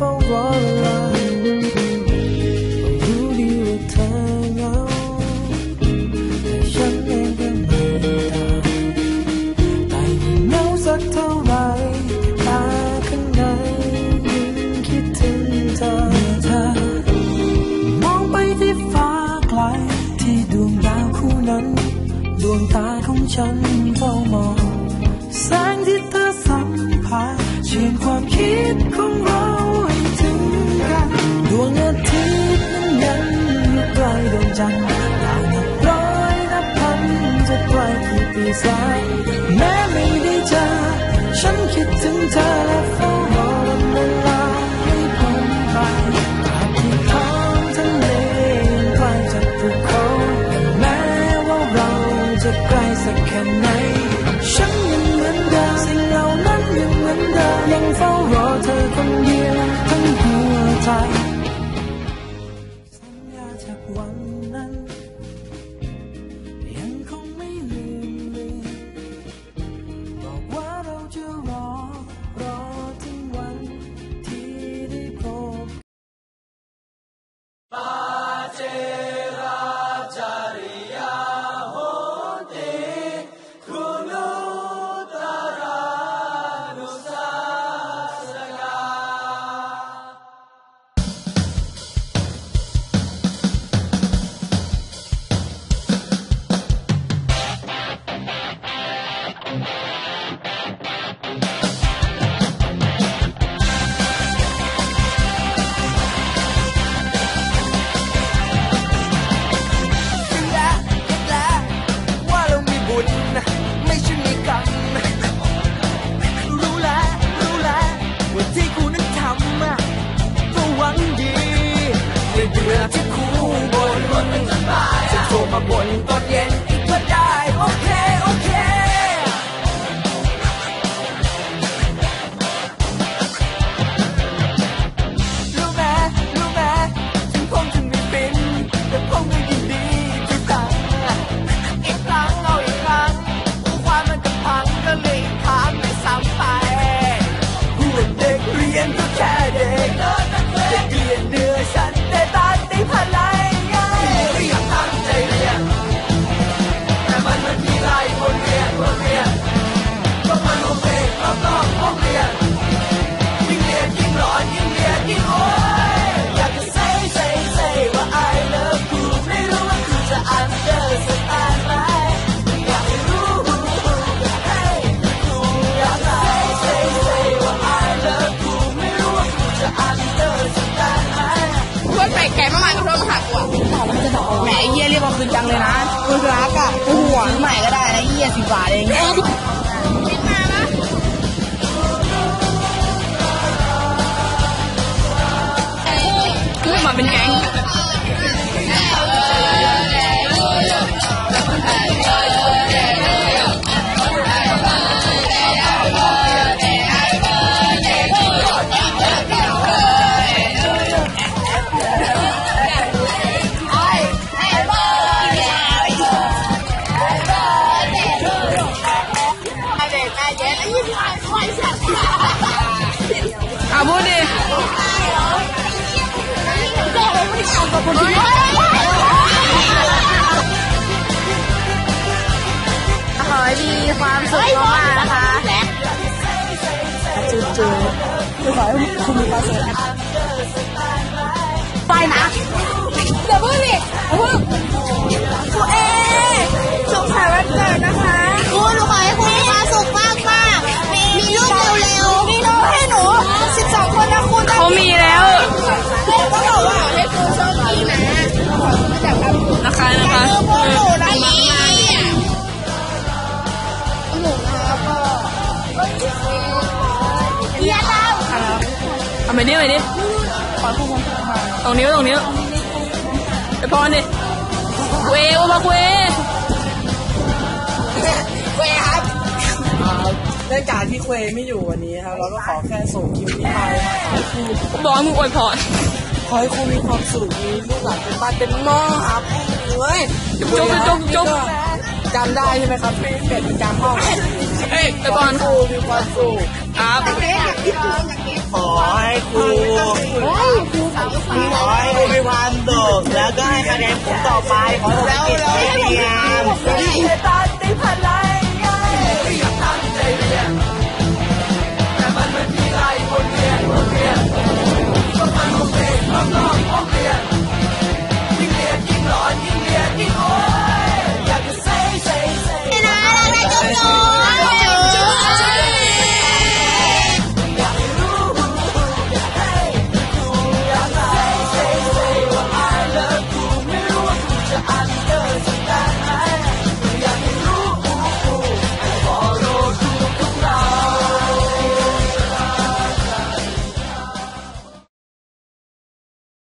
ฝ้ารอเวลารู้ดีว่าเธอเหงาแต่ฉันเองก็ไม่ต่างแต่ยิ่งเหงาสักเท่าไหรตาข้างในยิ่งคิดถึงเธอเธอมองไปที่ฟ้าไกลที่ดวงดาวคู่นั้น ดวงตาของฉัน จันทร์ดาวนับร้อยนับพันจะไกลกี่ปีแสนแม้ไม่ได้เจอฉันคิดถึงเธอและเฝ้ารอวันเวลาให้พ้นไปตราบที่ท้องทะเลไกลจากภูเขาและแม้ว่าเราจะไกลสักแค่ไหนฉันยังเหมือนเดิมสิ่งเหล่านั้นยังเหมือนเดิมยังเฝ้ารอเธอคนเดียวทั้งหัวใจ เพื่อนแปลกแกมากๆก็โทรมาหากูอะแหมไอ้เหี้ยเรียกมาคืนจังเลยนะกูรักอะกูหวงใหม่ก็ได้นะเหี้ยสิบบาทเองขึ้นมาเป็นแก๊ง ขอให้คุณมีความสุขไปนะเดี๋ยวพูดดิเดี๋ยวพูดคุณเอสุขสันต์วันเกิดนะคะคุณขอให้คุณมีความสุขมากมากมีลูกเร็วๆมีลูกให้หนูสิบสองคนนะคุณเขามีแล้วก็บอกว่าให้คุณโชคดีนะนะคะนะคะพวกหนูนะนี่หนูนะครับก็ ไปนี่ไปนี่ตรงนี้ตรงนี้ไปพอนี่คุยโอ้มาคุยคุยครับเนื่องจากที่เควไม่อยู่วันนี้ครับเราก็ขอแค่ส่งคลิปนี้ไปบอกมึงอวยพรขอให้คุณมีความสุขมีลูกหลานเป็นบ้านเป็นน้องครับเฮ้ยจุ๊บจุ๊บจุ๊บจำได้ใช่ไหมครับเป็นประจำห้องเฮ้ยตะบอนครูมีความสุขครับ ขอให้ครูขอให้ครูมีความสุขแล้วก็ให้คะแนนผมต่อไปขอให้ผมติดเดียน